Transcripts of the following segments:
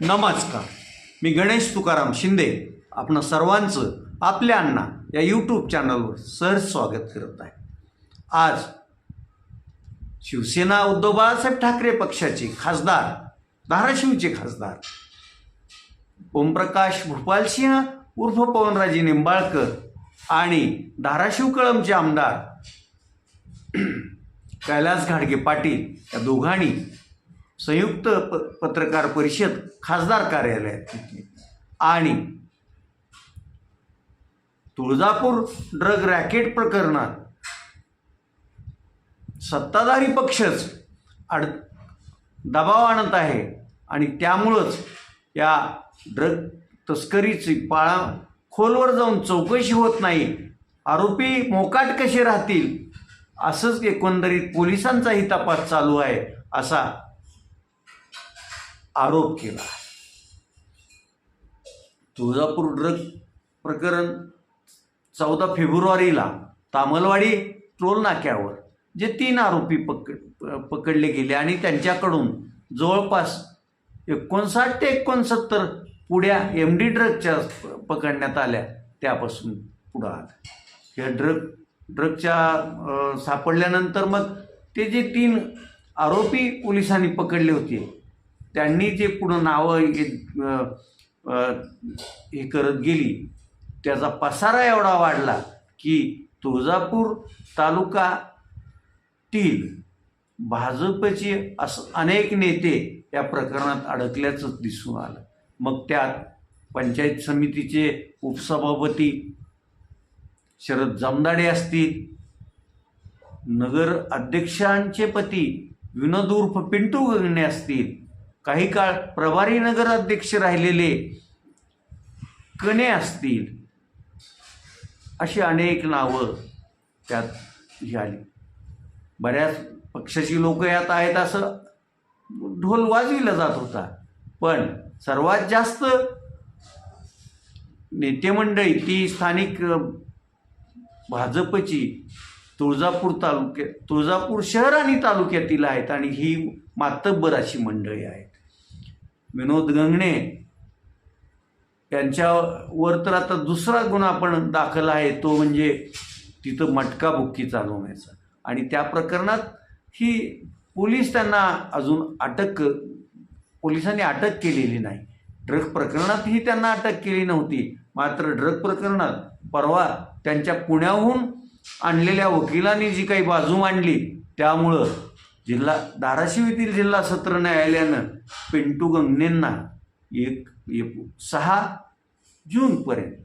नमस्कार. मी गणेश तुकाराम शिंदे. आपण सर्वांचं आपल्या अण्णा या यूट्यूब चॅनलवर सहज स्वागत करत आहे. आज शिवसेना उद्धव बाळासाहेब ठाकरे पक्षाचे खासदार धाराशिवचे खासदार ओमप्रकाश भूपालसिंह उर्फ पवनराजे निंबाळकर आणि धाराशिव कळमचे आमदार कैलास घाडगे पाटील या दोघांनी संयुक्त प पत्रकार परिषद खासदार कार्यालयात घेतली आणि तुळजापूर ड्रग रॅकेट प्रकरणात सत्ताधारी पक्षच अड दबाव आणत आहे. आणि त्यामुळंच या ड्रग तस्करीची पाळा खोलवर जाऊन चौकशी होत नाही. आरोपी मोकाट कसे राहतील? असंच एकंदरीत पोलिसांचाही तपास चालू आहे असा आरोप केला. तुळजापूर ड्रग प्रकरण चौदा फेब्रुवारीला तामलवाडी टोल नाक्यावर जे तीन आरोपी पकड पकडले गेले आणि त्यांच्याकडून जवळपास एकोणसाठ ते एकोणसत्तर पुढ्या एम डी ड्रगच्या पकडण्यात आल्या त्यापासून पुढं आलं. या ड्रग ड्रगच्या सापडल्यानंतर मग ते जे तीन आरोपी पोलिसांनी पकडले होते त्यांनी जे पुढं नावं हे- करत गेली त्याचा पसारा एवढा वाढला की तुळजापूर तालुकातील भाजपचे असं अनेक नेते या प्रकरणात अडकल्याचंच दिसून आलं. मग त्यात पंचायत समितीचे उपसभापती शरद जमदाडे असतील नगर अध्यक्षांचे पती विनोद उर्फ पिंटू गगणे असतील काही काळ प्रभारी नगर अध्यक्ष राहिलेले कणे असतील अशी अनेक नावं त्यात ही आली बऱ्याच पक्षाची लोक यात आहेत असं ढोल वाजविला जात होता. पण सर्वात जास्त नेतेमंडळी ती स्थानिक भाजपची तुळजापूर तालुक्यात तुळजापूर शहर आणि तालुक्यातील आहेत आणि ही मातब्बर अशी मंडळी आहेत. विनोद गंगणे यांच्यावर तर आता दुसरा गुन्हा पण दाखल आहे तो म्हणजे तिथं मटका बुक्की चालवण्याचा. आणि त्या प्रकरणात ही पोलीस त्यांना अजून अटक पोलिसांनी अटक केलेली नाही. ड्रग प्रकरणातही त्यांना अटक केली नव्हती. मात्र ड्रग प्रकरणात परवा त्यांच्या पुण्याहून आणलेल्या वकिलांनी जी काही बाजू मांडली त्यामुळं जिल्हा धाराशिव येथील जिल्हा सत्र न्यायालयानं पिंटू गंगनेंना एक एक सहा जूनपर्यंत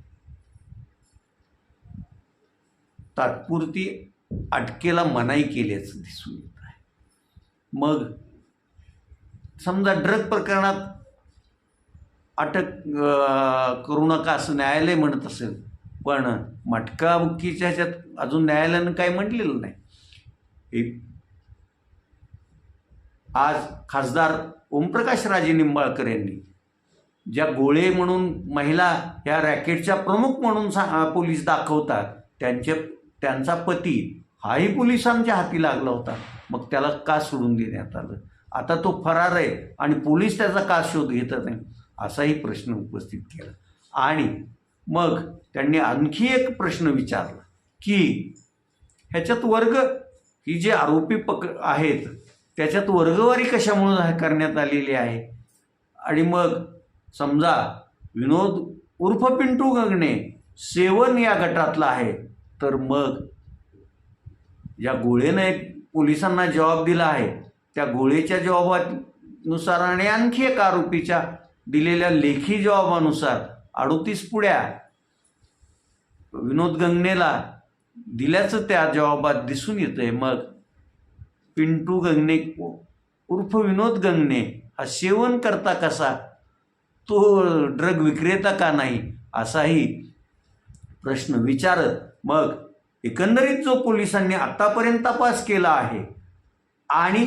तात्पुरती अटकेला मनाई केल्याचं दिसून येत आहे. मग समजा ड्रग प्रकरणात अटक करू नका असं न्यायालय म्हणत असेल पण मटकाबुक्कीच्या ह्याच्यात अजून न्यायालयानं काही म्हटलेलं नाही. आज खासदार ओमप्रकाश राजे निंबाळकर यांनी ज्या गोळे म्हणून महिला ह्या रॅकेटच्या प्रमुख म्हणून सा पोलीस दाखवतात त्यांचे त्यांचा पती हाही पोलिसांच्या हाती लागला होता. मग त्याला का सोडून देण्यात आलं? आता तो फरार आहे आणि पोलीस त्याचा का शोध घेतत नाही? असाही प्रश्न उपस्थित केला. आणि मग त्यांनी आणखी एक प्रश्न विचारला की ह्याच्यात वर्ग ही जे आरोपी पक आहेत त्याच्यात वर्गवारी कशामुळं करण्यात आलेली आहे? आणि मग समजा विनोद उर्फ पिंटू गगणे सेवन या गटातला आहे तर मग या गोळेनं एक पोलिसांना जबाब दिला आहे. त्या गोळेच्या जबाबानुसार आणि आणखी एक आरोपीच्या दिलेल्या लेखी जबाबानुसार अडोतीस पुड्या विनोद गंगणेला दिल्याचं त्या जबाबात दिसून येतंय. मग पिंटू गंगणे उर्फ विनोद गंगणे हा सेवन करता कसा? तो ड्रग विक्रेता का नाही? असाही प्रश्न विचारत मग एकंदरीत जो पोलिसांनी आतापर्यंत तपास केला आहे आणि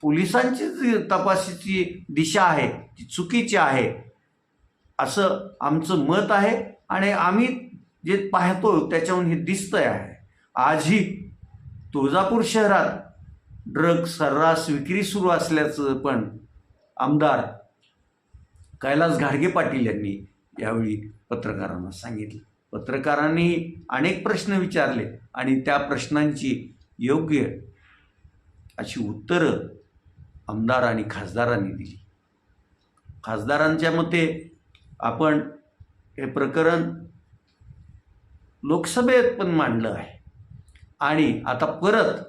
पोलिसांची जी तपासाची दिशा आहे ती चुकीची आहे असं आमचं मत आहे आणि आम्ही जे पाहतो त्याच्याहून हे दिसतंय आहे. आजही तुळजापूर शहरात ड्रग सर्रास विक्री सुरू असल्याचं पण आमदार कैलास घाडगे पाटील यांनी यावेळी पत्रकारांना सांगितलं. पत्रकारांनी अनेक प्रश्न विचारले आणि त्या प्रश्नांची योग्य अशी उत्तरं आमदार आणि खासदारांनी दिली. खासदारांच्या मते आपण हे प्रकरण लोकसभेत पण मांडलं आहे. आणि आता परत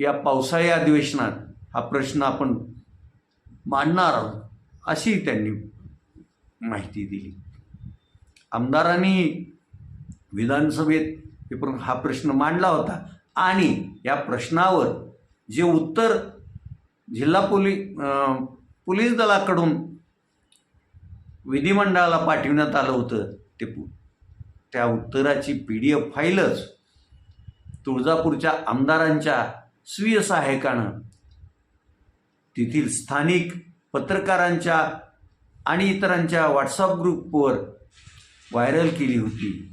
या पावसाळी अधिवेशनात हा प्रश्न आपण मांडणार आहोत अशी त्यांनी माहिती दिली. आमदारांनी विधानसभेत हा प्रश्न मांडला होता आणि या प्रश्नावर जे उत्तर जिल्हा पोली पोलीस दलाकडून विधिमंडळाला पाठविण्यात आलं होतं ते पु- त्या उत्तराची पी डी एफ फाईलच तुळजापूरच्या आमदारांच्या स्वीय सहाय्यकानं तेथील स्थानिक पत्रकारांच्या आणि इतरांच्या व्हॉट्सअप ग्रुपवर व्हायरल केली होती.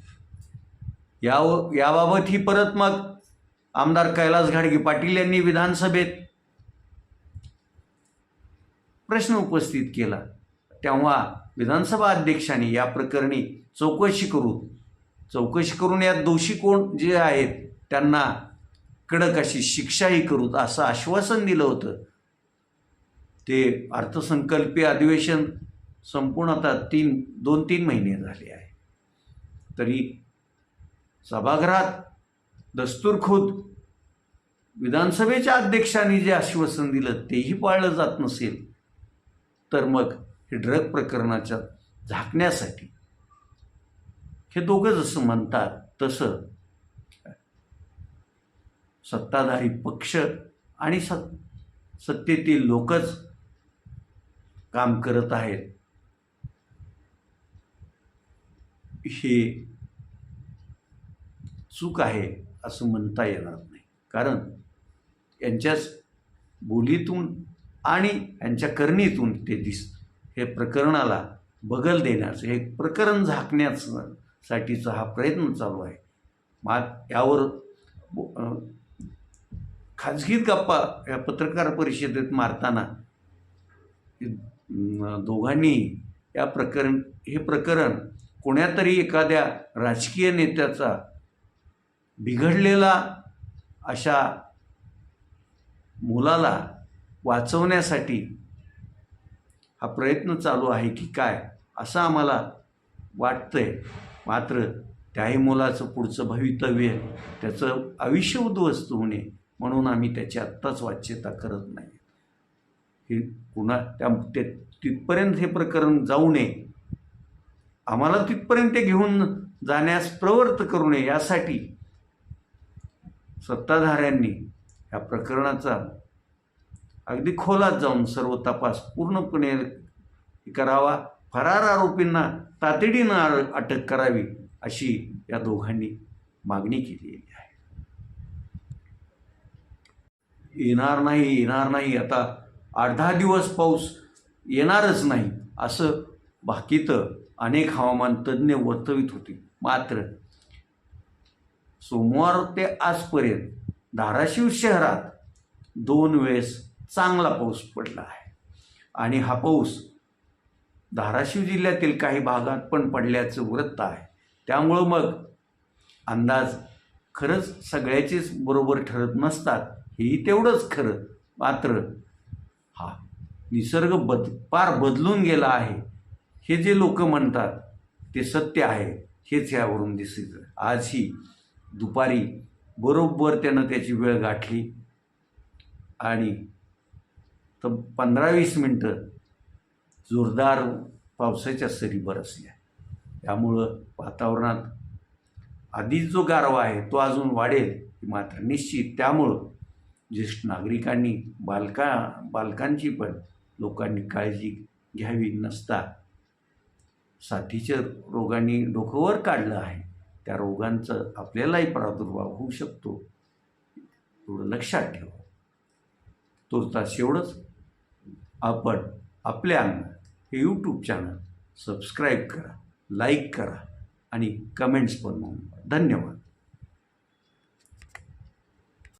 या याबाबत ही परत मग आमदार कैलास घाडगे पाटील यांनी विधानसभेत प्रश्न उपस्थित केला. तेव्हा विधानसभा अध्यक्षांनी या प्रकरणी चौकशी करू चौकशी करून यात दोषी कोण जे आहेत त्यांना कडक अशी शिक्षाही करू असं आश्वासन दिलं होतं. ते अर्थसंकल्पीय अधिवेशन संपूर्ण आता तीन दोन तीन महिने झाले आहे. तरी सभागृहात दस्तूरखुद विधानसभेच्या अध्यक्षांनी जे आश्वासन दिलं तेही पाळलं जात नसेल तर मग हे ड्रग प्रकरणाच्या झाकण्यासाठी हे दोघं जसं म्हणतात तसं सत्ताधारी पक्ष आणि सत् सत्तेतील लोकच काम करत आहेत. हे चूक आहे असं म्हणता येणार नाही. कारण यांच्याच बोलीतून आणि यांच्या करणीतून ते दिस हे प्रकरणाला बगल देण्याचं हे प्रकरण झाकण्याचं साठीचा हा प्रयत्न चालू आहे. मा यावर खाजगीत गप्पा या पत्रकार परिषदेत मारताना दोघांनी या प्रकरण हे प्रकरण कोण्यातरी एखाद्या राजकीय नेत्याचा बिघडलेला अशा मुलाला वाचवण्यासाठी हा प्रयत्न चालू आहे की काय असं आम्हाला वाटतंय. मात्र त्याही मुलाचं पुढचं भवितव्य त्याचं आयुष्य उद्ध्वस्त होणे म्हणून आम्ही त्याची आत्ताच वाच्यता करत नाही. हे पुन्हा त्या ते तिथपर्यंत हे प्रकरण जाऊ नये. आम्हाला तिथपर्यंत ते घेऊन जाण्यास प्रवृत्त करू नये यासाठी सत्ताधाऱ्यांनी या प्रकरणाचा अगदी खोलात जाऊन सर्व तपास पूर्णपणे करावा. फरार आरोपींना तातडीनं अटक करावी अशी या दोघांनी मागणी केलेली आहे. येणार नाही येणार नाही. आता आठ दहा दिवस पाऊस येणारच नाही असं बाकीतं अनेक हवामान तज्ज्ञ वर्तवित होते. मात्र सोमवार ते आजपर्यंत धाराशिव शहरात दोन वेळेस चांगला पाऊस पडला आहे. आणि हा पाऊस धाराशिव जिल्ह्यातील काही भागात पण पडल्याचं वृत्त आहे. त्यामुळं मग अंदाज खरंच सगळ्याचेच बरोबर ठरत नसतात. हेही तेवढंच खरं. मात्र हा निसर्ग बद पार बदलून गेला आहे. हे जे लोक म्हणतात ते सत्य आहे हेच यावरून दिसत. आज ही दुपारी बरोबर त्यानं त्याची वेळ गाठली. आणि तर पंधरा वीस मिनटं जोरदार पावसाच्या सरी बरसल्या. त्यामुळं वातावरणात आधीच जो गारवा आहे तो अजून वाढेल मात्र निश्चित. त्यामुळं ज्येष्ठ नागरिकांनी बालका बालकांची पण लोकांनी काळजी घ्यावी नसता. साथीच्या रोगांनी डोकंवर काढलं आहे. त्या रोगांचं आपल्यालाही प्रादुर्भाव होऊ शकतो. एवढं लक्षात ठेवा. तुर्तास एवढंच. आपण आपल्या अन्न हे यूट्यूब चॅनल सबस्क्राईब करा लाईक करा आणि कमेंट्स पण धन्यवाद.